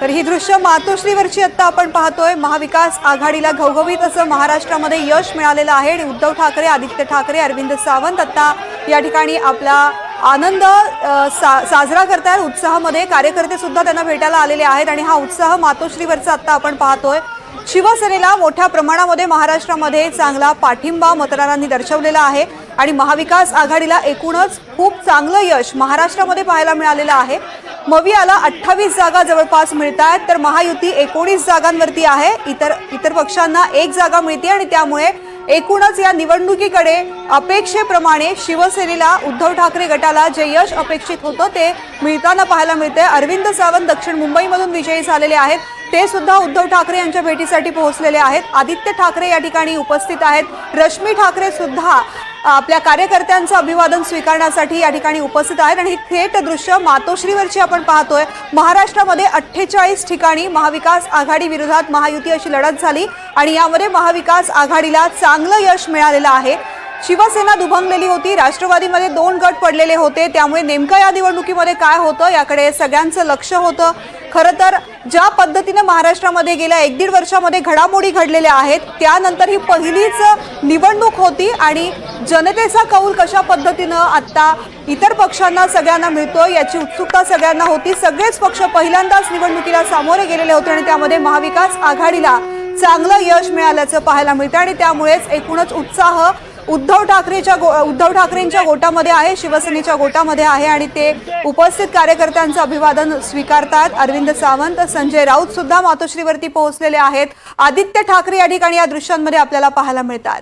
तर ही दृश्य मातोश्रीवरची आत्ता आपण पाहतोय. महाविकास आघाडीला घवघवीत असं महाराष्ट्रामध्ये यश मिळालेलं आहे आणि उद्धव ठाकरे आदित्य ठाकरे अरविंद सावंत आत्ता या ठिकाणी आपला आनंद सा साजरा करतायत. उत्साहामध्ये कार्यकर्ते सुद्धा त्यांना भेटायला आलेले आहेत आणि हा उत्साह मातोश्रीवरचा आत्ता आपण पाहतोय. शिवसेनेला मोठ्या प्रमाणामध्ये महाराष्ट्रामध्ये चांगला पाठिंबा मतदारांनी दर्शवलेला आहे आणि महाविकास आघाडीला एकूणच खूप चांगलं यश महाराष्ट्रामध्ये पाहायला मिळालेलं आहे. मवियाला अठ्ठावीस जागा जवळपास मिळत आहेत. तर महायुती एकोणीस जागांवरती आहे. इतर इतर पक्षांना एक जागा मिळते आणि त्यामुळे एकूणच या निवडणुकीकडे अपेक्षेप्रमाणे शिवसेनेला उद्धव ठाकरे गटाला जे यश अपेक्षित होतं ते मिळताना पाहायला मिळते अरविंद सावंत दक्षिण मुंबईमधून विजयी झालेले आहेत. ते सुद्धा उद्धव ठाकरे यांच्या भेटीसाठी पोहोचलेले आहेत. आदित्य ठाकरे या ठिकाणी उपस्थित आहेत. रश्मी ठाकरे सुद्धा आपल्या कार्यकर्त्यांचं अभिवादन स्वीकारण्यासाठी या ठिकाणी उपस्थित आहेत. आणि ही थेट दृश्य मातोश्रीवरची आपण पाहतोय. महाराष्ट्रामध्ये अठ्ठेचाळीस ठिकाणी महाविकास आघाडी विरोधात महायुती अशी लढत झाली आणि यामध्ये महाविकास आघाडीला चांगलं यश मिळालेलं आहे. शिवसेना दुभंगलेली होती. राष्ट्रवादीमध्ये दोन गट पडलेले होते. त्यामुळे नेमकं या निवडणुकीमध्ये काय होतं याकडे सगळ्यांचं लक्ष होतं. खरं तर ज्या पद्धतीनं महाराष्ट्रामध्ये गेल्या एक दीड वर्षामध्ये घडामोडी घडलेल्या आहेत त्यानंतर ही पहिलीच निवडणूक होती आणि जनतेचा कौल कशा पद्धतीनं आत्ता इतर पक्षांना सगळ्यांना मिळतो याची उत्सुकता सगळ्यांना होती. सगळेच पक्ष पहिल्यांदाच निवडणुकीला सामोरे गेलेले होते आणि त्यामध्ये महाविकास आघाडीला चांगलं यश मिळाल्याचं पाहायला मिळतं आणि त्यामुळेच एकूणच उत्साह उद्धव ठाकरेच्या गो उद्धव ठाकरेंच्या गोटामध्ये आहे शिवसेनेच्या गोटामध्ये आहे आणि ते उपस्थित कार्यकर्त्यांचं अभिवादन स्वीकारतात. अरविंद सावंत संजय राऊत सुद्धा मातोश्रीवरती पोहोचलेले आहेत. आदित्य ठाकरे या ठिकाणी या दृश्यांमध्ये आपल्याला पाहायला मिळतात.